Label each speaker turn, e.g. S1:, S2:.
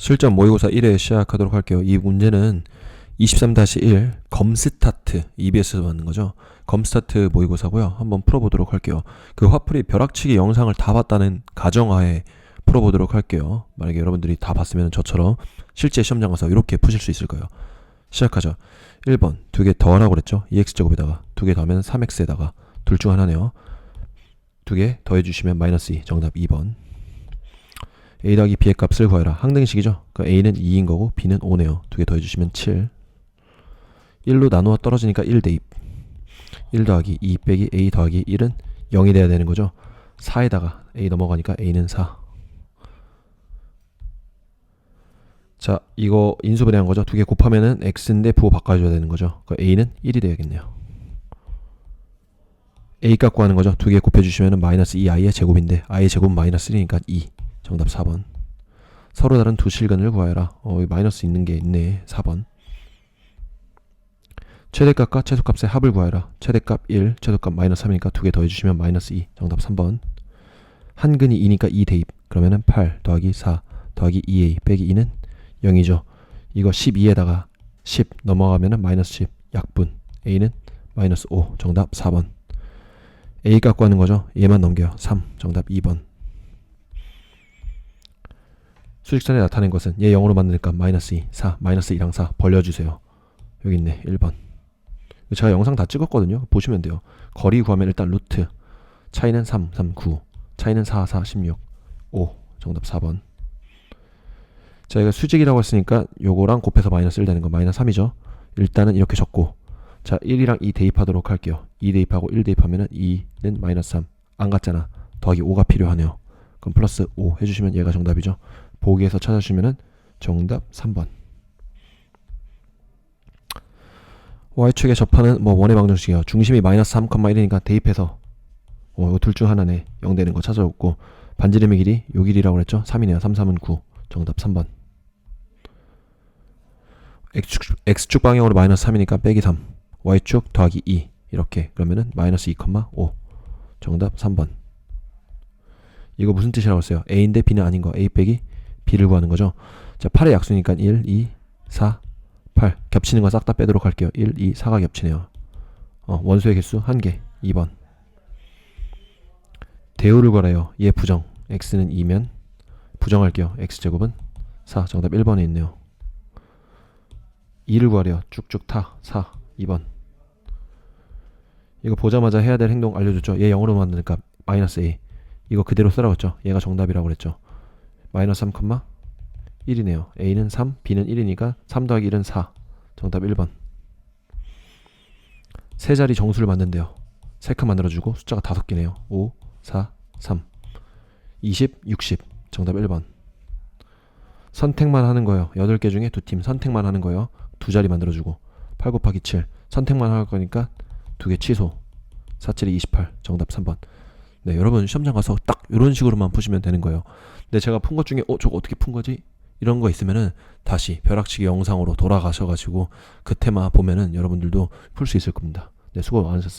S1: 실전 모의고사 1회 시작하도록 할게요. 이 문제는 23-1 검스타트 EBS에서 받는 거죠. 검스타트 모의고사고요. 한번 풀어보도록 할게요. 그 화풀이 벼락치기 영상을 다 봤다는 가정하에 풀어보도록 할게요. 만약에 여러분들이 다 봤으면 저처럼 실제 시험장 가서 이렇게 푸실 수 있을 거예요. 시작하죠. 1번 두 개 더하라고 그랬죠. 2x제곱에다가 두 개 더하면 3x에다가 둘 중 하나네요. 두 개 더해주시면 마이너스 2 정답 2번 a 더하기 b의 값을 구하라 항등식이죠 그 a는 2인 거고 b는 5네요 두 개 더해주시면 7 1로 나누어 떨어지니까 1 대입 1 더하기 2 빼기 a 더하기 1은 0이 돼야 되는 거죠 4에다가 a 넘어가니까 a는 4 자, 이거 인수분해한 거죠. 두 개 곱하면은 x인데 부호 바꿔줘야 되는 거죠. 그 a는 1이 돼야겠네요. a 값 구하는 거죠. 두 개 곱해주시면은 마이너스 2i의 제곱인데 i의 제곱 마이너스 1이니까 2. 정답 4번. 서로 다른 두 실근을 구하여라. 어, 마이너스 있는 게 있네. 4번. 최대값과 최소값의 합을 구하여라. 최대값 1, 최소값 마이너스 3이니까 두 개 더해주시면 마이너스 2. 정답 3번. 한 근이 2니까 2 대입. 그러면은 8 더하기 4 더하기 2a 빼기 2는 0이죠. 이거 12에다가 10 넘어가면은 마이너스 10 약분 a는 마이너스 5 정답 4번 a 값 구하는 거죠. 얘만 넘겨요. 3 정답 2번 수직선에 나타낸 것은 얘 0으로 만드니까 마이너스 2 4 마이너스 2랑 4 벌려주세요. 여기 있네 1번 제가 영상 다 찍었거든요. 보시면 돼요. 거리 구하면 일단 루트 차이는 3 3 9 차이는 4 4 16 5 정답 4번 저희가 수직이라고 했으니까 요거랑 곱해서 마이너스 1 되는 거 마이너스 3이죠. 일단은 이렇게 적고 자 1이랑 2 대입하도록 할게요. 2 대입하고 1 대입하면은 2는 마이너스 3. 안 같잖아. 더하기 5가 필요하네요. 그럼 플러스 5 해주시면 얘가 정답이죠. 보기에서 찾아주시면은 정답 3번. y축에 접하는 뭐 원의 방정식이요. 중심이 마이너스 3,1이니까 대입해서 어, 이거 둘 중 하나네. 0 되는 거 찾아줬고 반지름의 길이 요 길이라고 그랬죠. 3이네요. 3, 3은 9. 정답 3번. x축, x축 방향으로 마이너스 3이니까 빼기 3 y축 더하기 2 이렇게 그러면은 마이너스 2,5 정답 3번 이거 무슨 뜻이라고 했어요 a인데 b는 아닌 거 a 빼기 b를 구하는 거죠 자 8의 약수니까 1, 2, 4, 8 겹치는 거 싹 다 빼도록 할게요 1, 2, 4가 겹치네요 어, 원소의 개수 1개 2번 대우를 걸어요 얘 부정 x는 2면 부정할게요 x제곱은 4 정답 1번에 있네요 2를 구하래요. 쭉쭉 타. 4. 2번. 이거 보자마자 해야 될 행동 알려줬죠. 얘 0으로 만드니까 마이너스 A. 이거 그대로 쓰라고 했죠. 얘가 정답이라고 그랬죠. 마이너스 3, 1이네요. A는 3, B는 1이니까 3 더하기 1은 4. 정답 1번. 세 자리 정수를 만든대요. 세 칸 만들어주고 숫자가 다섯 개네요. 5, 4, 3. 20, 60. 정답 1번. 선택만 하는 거예요. 8개 중에 두 팀 선택만 하는 거예요. 두 자리 만들어주고 8 곱하기 7 선택만 할 거니까 두 개 취소 4, 7이 28 정답 3번 네 여러분 시험장 가서 딱 이런 식으로만 푸시면 되는 거예요. 근데 제가 푼 것 중에 어 저거 어떻게 푼 거지? 이런 거 있으면은 다시 벼락치기 영상으로 돌아가셔가지고 그 테마 보면은 여러분들도 풀 수 있을 겁니다. 네 수고 많으셨어요